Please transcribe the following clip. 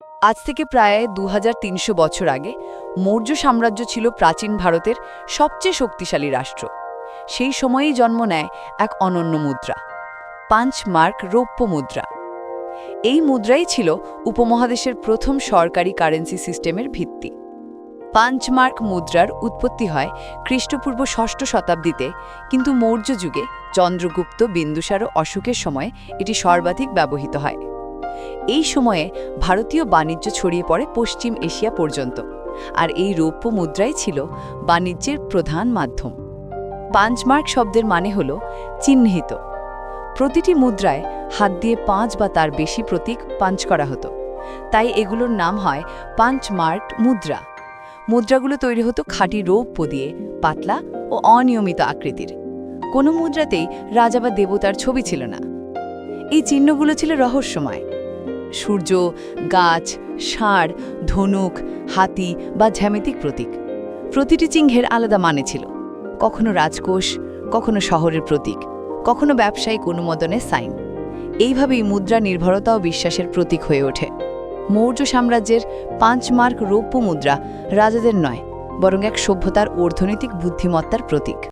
আজ থেকে প্রায় দুহাজার তিনশো বছর আগে মৌর্য সাম্রাজ্য ছিল প্রাচীন ভারতের সবচেয়ে শক্তিশালী রাষ্ট্র। সেই সময়েই জন্ম নেয় এক অনন্য মুদ্রা পাঁচ মার্ক রৌপ্য মুদ্রা। এই মুদ্রাই ছিল উপমহাদেশের প্রথম সরকারি কারেন্সি সিস্টেমের ভিত্তি। পাঞ্চমার্ক মুদ্রার উৎপত্তি হয় খ্রিস্টপূর্ব ষষ্ঠ শতাব্দীতে, কিন্তু মৌর্য যুগে চন্দ্রগুপ্ত, বিন্দুসার ও অশোকের সময় এটি সর্বাধিক ব্যবহৃত হয়। এই সময়ে ভারতীয় বাণিজ্য ছড়িয়ে পড়ে পশ্চিম এশিয়া পর্যন্ত, আর এই রৌপ্য মুদ্রাই ছিল বাণিজ্যের প্রধান মাধ্যম। পাঞ্চমার্ক শব্দের মানে হল চিহ্নিত। প্রতিটি মুদ্রায় হাত দিয়ে পাঁচ বা তার বেশি প্রতীক পাঞ্চ করা হতো। তাই এগুলোর নাম হয় পাঞ্চমার্ক মুদ্রা। মুদ্রাগুলো তৈরি হতো খাঁটি রৌপ্য দিয়ে, পাতলা ও অনিয়মিত আকৃতির। কোনো মুদ্রাতেই রাজা বা দেবতার ছবি ছিল না। এই চিহ্নগুলো ছিল রহস্যময়। সূর্য, গাছ, ষাঁড়, ধনুক, হাতি বা জ্যামিতিক প্রতীক। প্রতিটি চিহ্নের আলাদা মানে ছিল। কখনো রাজকোষ, কখনো শহরের প্রতীক, কখনো ব্যবসায়িক অনুমোদনের সাইন। এইভাবেই মুদ্রা নির্ভরতা ও বিশ্বাসের প্রতীক হয়ে ওঠে। মৌর্য সাম্রাজ্যের পাঁচ মার্ক রৌপ্য মুদ্রা রাজাদের নয়, বরং এক সভ্যতার অর্থনৈতিক বুদ্ধিমত্তার প্রতীক।